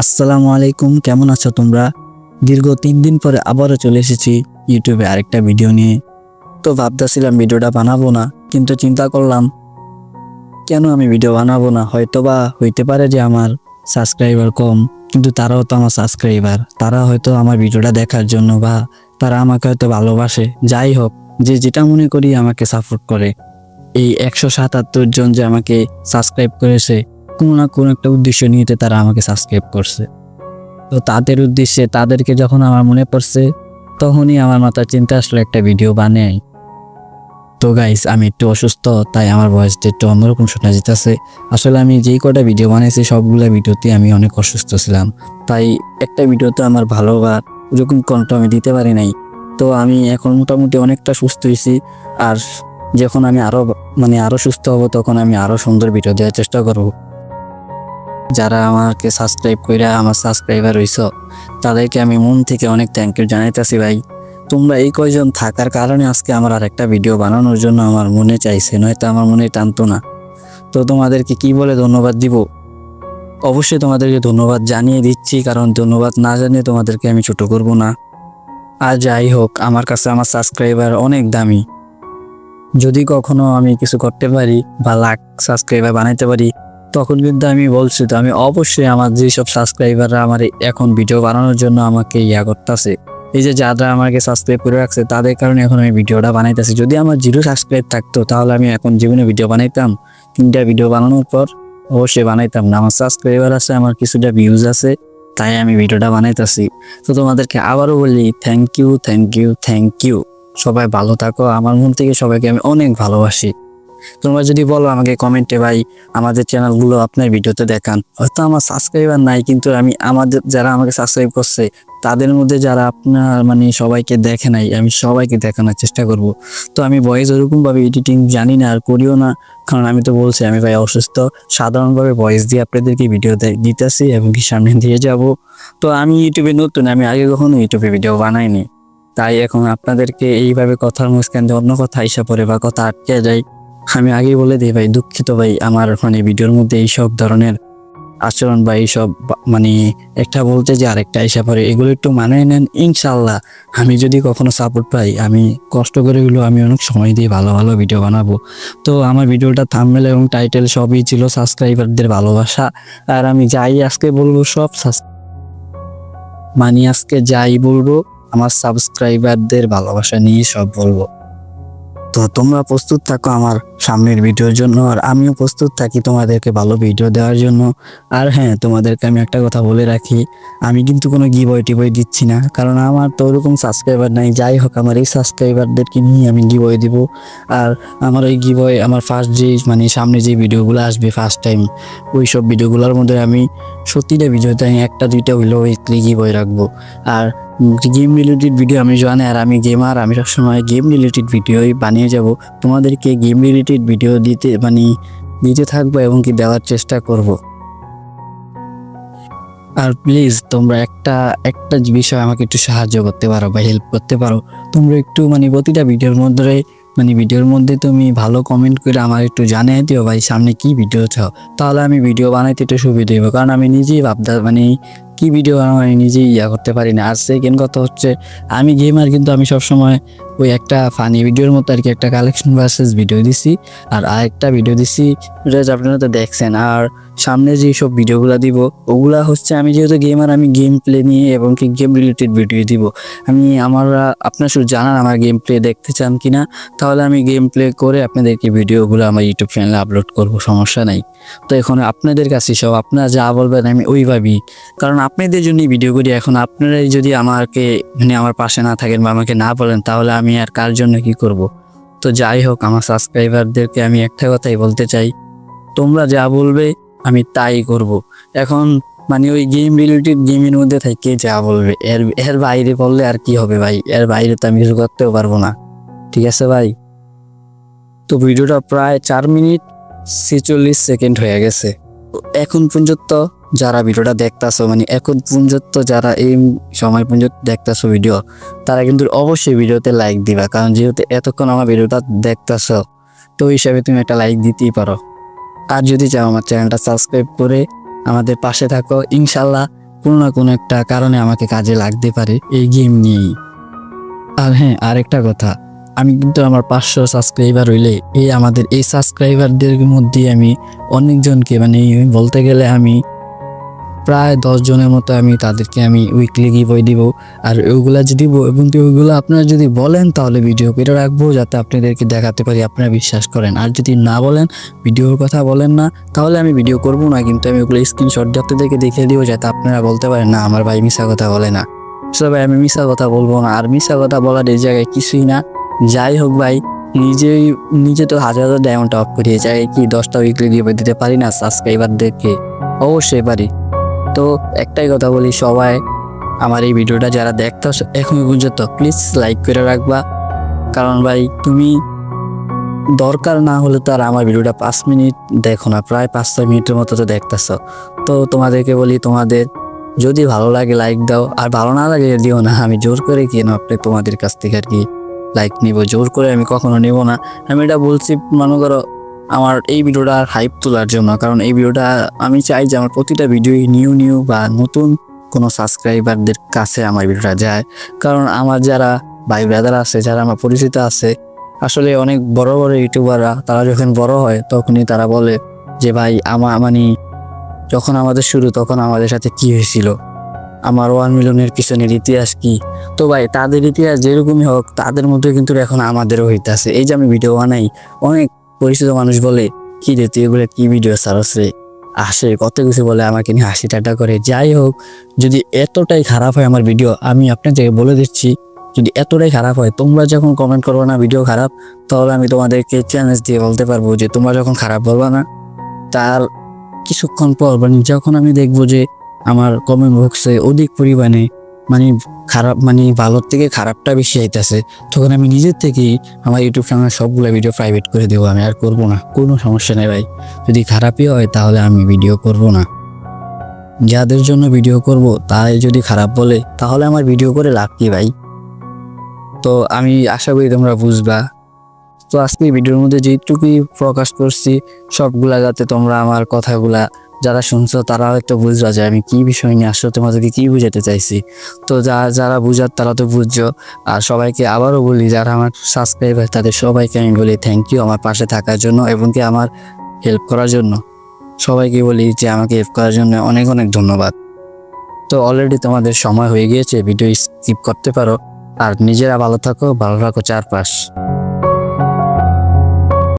আসসালামু আলাইকুম, কেমন আছো তোমরা? দীর্ঘ তিন দিন পরে আবারও চলে এসেছি ইউটিউবে আরেকটা ভিডিও নিয়ে। তো ভাবতেছিলাম ভিডিওটা বানাবো না, কিন্তু চিন্তা করলাম, কেন আমি ভিডিও বানাবো না? হয়তোবা হইতে পারে যে আমার সাবস্ক্রাইবার কম, কিন্তু তারাও তো আমার সাবস্ক্রাইবার। তারা হয়তো আমার ভিডিওটা দেখার জন্য বা তারা আমাকে হয়তো ভালোবাসে। যাই হোক, যে যেটা মনে করি আমাকে সাপোর্ট করে। এই একশো সাতাত্তর জন যে আমাকে সাবস্ক্রাইব করেছে কোনো না কোনো একটা উদ্দেশ্য নিয়েতে তারা আমাকে সাবস্ক্রাইব করছে। তো তাদের উদ্দেশ্যে তাদেরকে যখন আমার মনে পড়ছে, তখনই আমার মাথায় চিন্তা আসলো একটা ভিডিও বানাই তো গাইস আমি একটু অসুস্থ, তাই আমার ভয়েসটা একটু অন্যরকম শোনা যেতেছে। আসলে আমি যেই কটা ভিডিও বানিয়েছি সবগুলো ভিডিওতে আমি অনেক অসুস্থ ছিলাম। তাই একটা ভিডিওতে আমার ভালো বা ওরকম কণ্ঠ আমি দিতে পারি নাই। তো আমি এখন মোটামুটি অনেকটা সুস্থ হয়েছি আর যখন আমি আরও মানে আরও সুস্থ হব, তখন আমি আরও সুন্দর ভিডিও দেওয়ার চেষ্টা করব। যারা আমাকে সাবস্ক্রাইব করে আমার সাবস্ক্রাইবার হইছ, তাদেরকে আমি মন থেকে অনেক থ্যাংক ইউ জানাইতেছি ভাই। তোমরা এই কয়জন থাকার কারণে আজকে আমার আর একটা ভিডিও বানানোর জন্য আমার মনে চাইছে, নয়তো আমার মনে টানতো না। তো তোমাদেরকে কি বলে ধন্যবাদ দিব? অবশ্যই তোমাদেরকে ধন্যবাদ জানিয়ে দিচ্ছি, কারণ ধন্যবাদ না জানিয়ে তোমাদেরকে আমি ছোট করব না। আর যাই হোক, আমার কাছে আমার সাবস্ক্রাইবার অনেক দামি। যদি কখনো আমি কিছু করতে পারি বা লাখ সাবস্ক্রাইবার বানাইতে পারি তখন কিন্তু আমি বলছি তো, আমি অবশ্যই আমার যেসব সাবস্ক্রাইবাররা আমার এখন ভিডিও বানানোর জন্য আমাকে ইয়া করতেছে, এই যে যারা আমাকে সাবস্ক্রাইব করে রাখছে, তাদের কারণে এখন আমি ভিডিওটা বানাইতেছি। যদি আমার জিরো সাবস্ক্রাইব থাকতো, তাহলে আমি এখন জীবনে ভিডিও বানাইতাম। তিনটা ভিডিও বানানোর পর অবশ্যই বানাইতাম না। আমার সাবস্ক্রাইবার আছে, আমার কিছুটা ভিউজ আছে, তাই আমি ভিডিওটা বানাইতেছি। তো তোমাদেরকে আবারও বলি thank you thank you thank you সবাই ভালো থাকো। আমার মন থেকে সবাইকে আমি অনেক ভালোবাসি। তোমরা যদি বলো আমাকে কমেন্টে, ভাই, আমাদের চ্যানেলগুলো আপনার ভিডিওতে দেখান। হয়তো আমার সাবস্ক্রাইবার নাই, কিন্তু আমি আমাদের, যারা আমাকে সাবস্ক্রাইব করছে, তাদের মধ্যে যারা আপনার মানে সবাইকে দেখে নাই, আমি সবাইকে দেখানোর চেষ্টা করব। তো আমি ভয়েস ওরকমভাবে এডিটিং জানি না আর করিও না, কারণ আমি তো বলছি, আমি ভাই অসুস্থ। সাধারণভাবে ভয়েস দিয়ে আপনাদেরকে ভিডিও দিতেছি এবং কি সামনে দিয়ে যাব। তো আমি ইউটিউবে নতুন, আমি আগে কখনো ইউটিউবে ভিডিও বানাইনি। তাই এখন আপনাদেরকে এইভাবে কথার দিয়ে অন্য কথা আইসা পড়ে বা কথা আটকে যায়। আমি আগেই বলে দিই ভাই, দুঃখিত ভাই, আমার মানে ভিডিওর মধ্যে এইসব ধরনের আচরণ বা এইসব মানে একটা বলতে যে আরেকটা আইসা পড়ে, এগুলো একটু মানায় নেন ইনশাল্লাহ আমি যদি কখনো সাপোর্ট পাই, আমি কষ্ট করে হলেও আমি অনেক সময় দিয়ে ভালো ভালো ভিডিও বানাবো। তো আমার ভিডিওটা থাম্বনেল এবং টাইটেল সবই ছিল সাবস্ক্রাইবারদের ভালোবাসা। আর আমি যাই আজকে বলব, সব মানে আজকে যাই বলব, আমার সাবস্ক্রাইবারদের ভালোবাসা নিয়ে সব বলব। তো তোমরা প্রস্তুত থাকো আমার সামনের ভিডিওর জন্য, আর আমিও প্রস্তুত থাকি তোমাদেরকে ভালো ভিডিও দেওয়ার জন্য। আর হ্যাঁ তোমাদেরকে আমি একটা কথা বলে রাখি, আমি কিন্তু কোনো গিবয় টিবয় দিচ্ছি না, কারণ আমার তো ওরকম সাবস্ক্রাইবার নাই। যাই হোক, আমার এই সাবস্ক্রাইবারদেরকে নিয়ে আমি গিবয় দিব। আর আমার ওই গি গিবয় আমার ফার্স্ট যে মানে সামনে যে ভিডিওগুলো আসবে ফার্স্ট টাইম ওই সব ভিডিওগুলোর মধ্যে আমি সত্যিটা ভিডিওতে আমি একটা দুইটা হইলেও উইকলি গিবয় রাখব। আর গেম রিলেটেড ভিডিও আমি জানি আর আমি গেমার আমি সবসময় গেম রিলেটেড ভিডিওই বানিয়ে যাব। তোমাদেরকে গেম রিলেটেড ভিডিও দিতে মানে দিতে থাকব এবং কি দেওয়ার চেষ্টা করব। আর প্লিজ তোমরা একটা একটা বিষয় আমাকে একটু সাহায্য করতে পারো বা হেল্প করতে পারো। তোমরা একটু মানে প্রতিটা ভিডিওর মধ্যে মানে ভিডিওর মধ্যে তুমি ভালো কমেন্ট করে আমার একটু জানিয়ে দিও ভাই, সামনে কি ভিডিও চাও। তাহলে আমি ভিডিও বানাইতে একটু সুবিধা দেবো কারণ আমি নিজেই ভাবতে মানে কি ভিডিও আমি নিজেই ইয়া করতে পারি না। আর সেকেন্ড কথা হচ্ছে, আমি গেমার কিন্তু আমি সবসময় ওই একটা ফানি ভিডিওর মতো আর কি একটা কালেকশন ভার্সেস ভিডিও দিছি। আর আরেকটা ভিডিও দিছি, যেটা আপনারা তো দেখছেন। আর সামনে যে সব ভিডিওগুলো দিব, ওগুলা হচ্ছে আমি যেহেতু গেমার আমি গেম প্লে নিয়ে এবং কি গেম রিলেটেড ভিডিও দিব। আমি আমার, আপনার শুধু জানান আমার গেম প্লে দেখতে চান কিনা, তাহলে আমি গেম প্লে করে আপনাদেরকে ভিডিওগুলো আমার ইউটিউব চ্যানেলে আপলোড করব, সমস্যা নাই। তো এখন আপনাদের কাছে সব, আপনারা যা বলবেন আমি ওইভাবেই। কারণ আপনাদের জন্যই ভিডিও করি, এখন আপনারাই যদি আমাকে মানে আমার পাশে না থাকেন বা আমাকে না বলেন, তাহলে আমি আর কার জন্য কি করব? তো যাই হোক, আমার সাবস্ক্রাইবারদেরকে আমি একটা কথাই বলতে চাই, তোমরা যা বলবে আমি তাই করব। এখন মানে ওই গেম রিলেটেড গেমের মধ্যে থেকে যা বলবে, এর এর বাইরে বললে আর কি হবে ভাই? এর বাইরে তো আমি কিছু করতেও পারব না। ঠিক আছে ভাই? তো ভিডিওটা প্রায় চার মিনিট ছেচল্লিশ সেকেন্ড হয়ে গেছে। এখন পর্যন্ত যারা ভিডিওটা দেখতাছো মানে এখন পর্যন্ত যারা এই সময় পর্যন্ত দেখতাছো ভিডিও, তারা কিন্তু অবশ্যই ভিডিওতে লাইক দিবা। কারণ যেহেতু এতক্ষণ আমার ভিডিওটা দেখতাছো, তো হিসাবে তুমি একটা লাইক দিতেই পারো। আর যদি চাও আমার চ্যানেলটা সাবস্ক্রাইব করে আমাদের পাশে থাকো, ইনশাল্লাহ কোনো না কোনো একটা কারণে আমাকে কাজে লাগতে পারে এই গেম নিয়েই। আর হ্যাঁ আরেকটা কথা, আমি কিন্তু আমার পাঁচশো সাবস্ক্রাইবার হইলে এই আমাদের এই সাবস্ক্রাইবারদের মধ্যে আমি অনেকজনকে মানে বলতে গেলে আমি প্রায় দশ জনের মতো আমি তাদেরকে আমি উইকলি গিভওয়ে দিব। আর ওইগুলা যদি এবং ওইগুলো আপনারা যদি বলেন, তাহলে ভিডিও করে রাখব, যাতে আপনাদেরকে দেখাতে পারি, আপনারা বিশ্বাস করেন। আর যদি না বলেন ভিডিওর কথা বলেন না, তাহলে আমি ভিডিও করব না, কিন্তু আমি ওগুলো স্ক্রিনশট আপনাদেরকে দেখিয়ে দিব, যাতে আপনারা বলতে পারেন, না, আমার ভাই মিশা কথা বলে না। সো ভাই আমি মিশা কথা বলব না। আর মিশা কথা বলার এই জায়গায় কিছুই না। যাই হোক ভাই, নিজেই, নিজে তো হাজার হাজার ডায়মন্ড অফ করিয়ে যায় কি দশটা উইকলি দিয়ে দিতে পারি না সাবস্ক্রাইবারদেরকে অবশ্যই পারি। তো একটাই কথা বলি সবাই, আমার এই ভিডিওটা যারা দেখতে এখন পর্যন্ত প্লিজ লাইক করে রাখবা। কারণ ভাই, তুমি দরকার না হলে তো আর আমার ভিডিওটা পাঁচ মিনিট দেখো না, প্রায় পাঁচ ছয় মিনিটের মতো তো দেখতেছ। তো তোমাদেরকে বলি, তোমাদের যদি ভালো লাগে লাইক দাও, আর ভালো না লাগে দিও না, আমি জোর করে কেন আপনি তোমাদের কাছ থেকে আর কি লাইক নিব? জোর করে আমি কখনো নেব না। আমি এটা বলছি, মনে করো আমার এই ভিডিওটা হাইপ তোলার জন্য, কারণ এই ভিডিওটা আমি চাই যে আমার প্রতিটা ভিডিওই নিউ নিউ বা নতুন কোনো সাবস্ক্রাইবারদের কাছে আমার ভিডিওটা যায়। কারণ আমার যারা ভাই ব্রাদার আছে, যারা আমার পরিচিত আছে, আসলে অনেক বড় বড় ইউটিউবাররা তারা যখন বড় হয়, তখনই তারা বলে যে, ভাই আমার মানে যখন আমাদের শুরু, তখন আমাদের সাথে কি হয়েছিল? আমার ওয়ান মিলিয়নের পিছনের ইতিহাস কি? তো ভাই, তাদের ইতিহাস যেরকমই হোক, তাদের মধ্যে কিন্তু এখন আমাদেরও হইতে আছে এই যে আমি ভিডিও বানাই, অনেক পরিচিত মানুষ বলে, কি রে, তুই এগুলো কি ভিডিও সারস রে আসে, কত কিছু বলে আমাকে নিয়ে হাসি ঠাট্টা করে। যাই হোক, যদি এতটাই খারাপ হয় আমার ভিডিও আমি আপনাদেরকে বলে দিচ্ছি, যদি এতটাই খারাপ হয়, তোমরা যখন কমেন্ট করবে না ভিডিও খারাপ, তাহলে আমি তোমাদেরকে চ্যালেঞ্জ দিয়ে বলতে পারব যে, তোমরা যখন খারাপ বলবা না, তার কিছুক্ষণ পর মানে যখন আমি দেখব যে, আমার কমেন্ট বক্সে অধিক পরিমাণে মানে খারাপ মানে ভালোর থেকে খারাপটা বেশি আইতেছে তখন আমি নিজের থেকেই আমার ইউটিউব চ্যানেল সবগুলো ভিডিও প্রাইভেট করে দেবো, আমি আর করব না। কোনো সমস্যা নেই ভাই। যদি খারাপই হয় তাহলে আমি ভিডিও করব না। যাদের জন্য ভিডিও করব তাই যদি খারাপ বলে, তাহলে আমার ভিডিও করে লাভ কি ভাই? তো আমি আশা করি তোমরা বুঝবা। তো আজকে ভিডিওর মধ্যে যেটুকুই প্রকাশ করছি, সবগুলা যাতে তোমরা আমার কথাগুলা যারা শুনছো, তারাও একটু বুঝবা যে আমি কি বিষয় নিয়ে আসলে তোমাদেরকে কি বুঝাতে চাইছি। তো যা, যারা বুঝার, তারা তো বুঝছ। আর সবাইকে আবারও বলি, যারা আমার সাবস্ক্রাইবার তাদের সবাইকে আমি বলি থ্যাংক ইউ আমার পাশে থাকার জন্য এবং কি আমার হেল্প করার জন্য। সবাইকে বলি যে আমাকে হেল্প করার জন্য অনেক অনেক ধন্যবাদ। তো অলরেডি তোমাদের সময় হয়ে গিয়েছে ভিডিও স্কিপ করতে পারো। আর নিজেরা ভালো থাকো, ভালো রাখো চারপাশ।